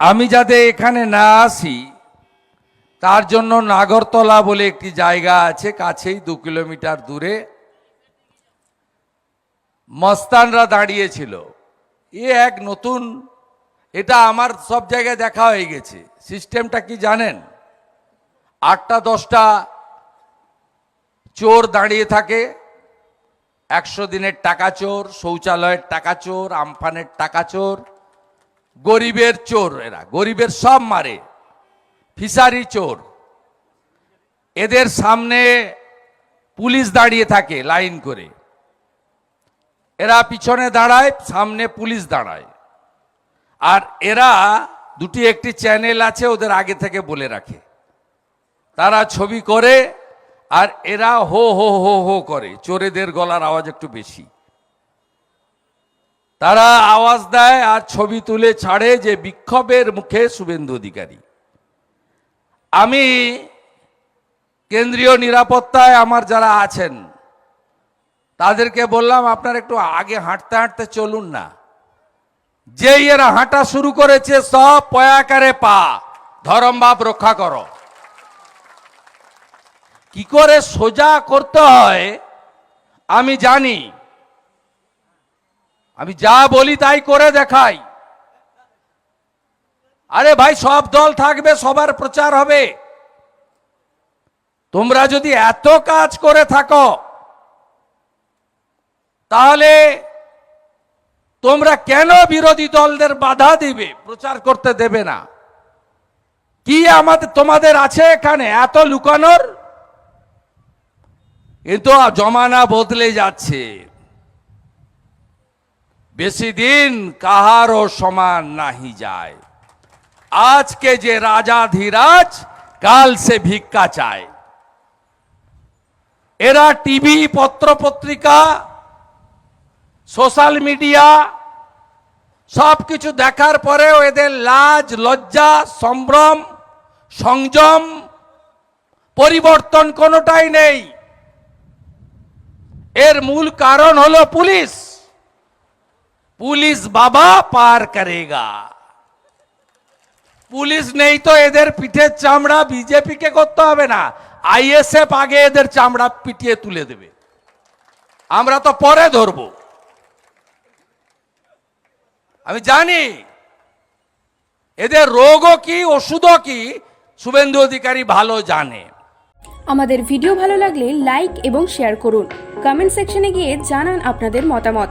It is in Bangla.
আমি যাতে এখানে না আসি, তার জন্য নাগরতলা বলে একটি জায়গা আছে, কাছেই দু কিলোমিটার দূরে। মস্তানরা দাঁড়িয়েছিল। এ এক নতুন, এটা আমার সব জায়গায় দেখা হয়ে গেছে। সিস্টেমটা কি জানেন? আটটা, দশটা চোর দাঁড়িয়ে থাকে। একশো দিনের টাকা চোর, শৌচালয়ের টাকা চোর, আমফানের টাকা চোর। গরিবের চোর এরা, গরিবের সব মারে ফিসারি চোর। এদের সামনে পুলিশ দাঁড়িয়ে থাকে লাইন করে। এরা পিছনে দাঁড়ায়, সামনে পুলিশ দাঁড়ায়। আর এরা দুটি একটি চ্যানেল আছে ওদের আগে থেকে বলে রাখে। তারা ছবি করে আর এরা হো হো হো হো করে, চোরেদের গলার আওয়াজ একটু বেশি। তারা আওয়াজ দেয় আর ছবি তুলে ছাড়ে যে বিক্ষোভের মুখে শুভেন্দু অধিকারী। আমি কেন্দ্রীয় নিরাপত্তায় আমার যারা আছেন, তাদেরকে বললাম, আপনার একটু আগে হাঁটতে হাঁটতে চলুন না। যেই এরা হাঁটা শুরু করেছে, সব পয়াকারে পা ধরম বাপ রক্ষা করো। কি করে সোজা করতে হয়, আমি জানি। আমি যা বলি তাই করে দেখাই। আরে ভাই, সব দল থাকবে, সবার প্রচার হবে। তোমরা যদি এত কাজ করে থাকো, তাহলে তোমরা কেন বিরোধী দলদের বাধা দিবে, প্রচার করতে দেবে না? কি আমাদের, তোমাদের আছে এখানে এত লুকানোর? কিন্তু জমানা বদলে যাচ্ছে। বেশি দিন কাহারও সমান নাহি যায়। আজকে যে রাজা ধীরাজ কাল সে ভিক্ষা চায়। এরা টিভি পত্র পত্রিকা সোশ্যাল মিডিয়া সব কিছু দেখার পরেও এদের লাজ, লজ্জা, সম্ভ্রম, সংযম পরিবর্তন কোনোটাই নেই। এর মূল কারণ হলো পুলিশ। পুলিশ বাবা পার করেগা। পুলিশ নেই তো এদের পিঠের চামড়া, বিজেপিকে করতে হবে না। আইএসএফ আগে এদের চামড়া পিটিয়ে তুলে দেবে। আমরা তো পরে ধরবো। আমি জানি, এদের রোগও কি, ওষুধও কি, শুভেন্দু অধিকারী ভালো জানে। আমাদের ভিডিও ভালো লাগলে লাইক এবং শেয়ার করুন। কমেন্ট সেকশনে গিয়ে জানান আপনাদের মতামত।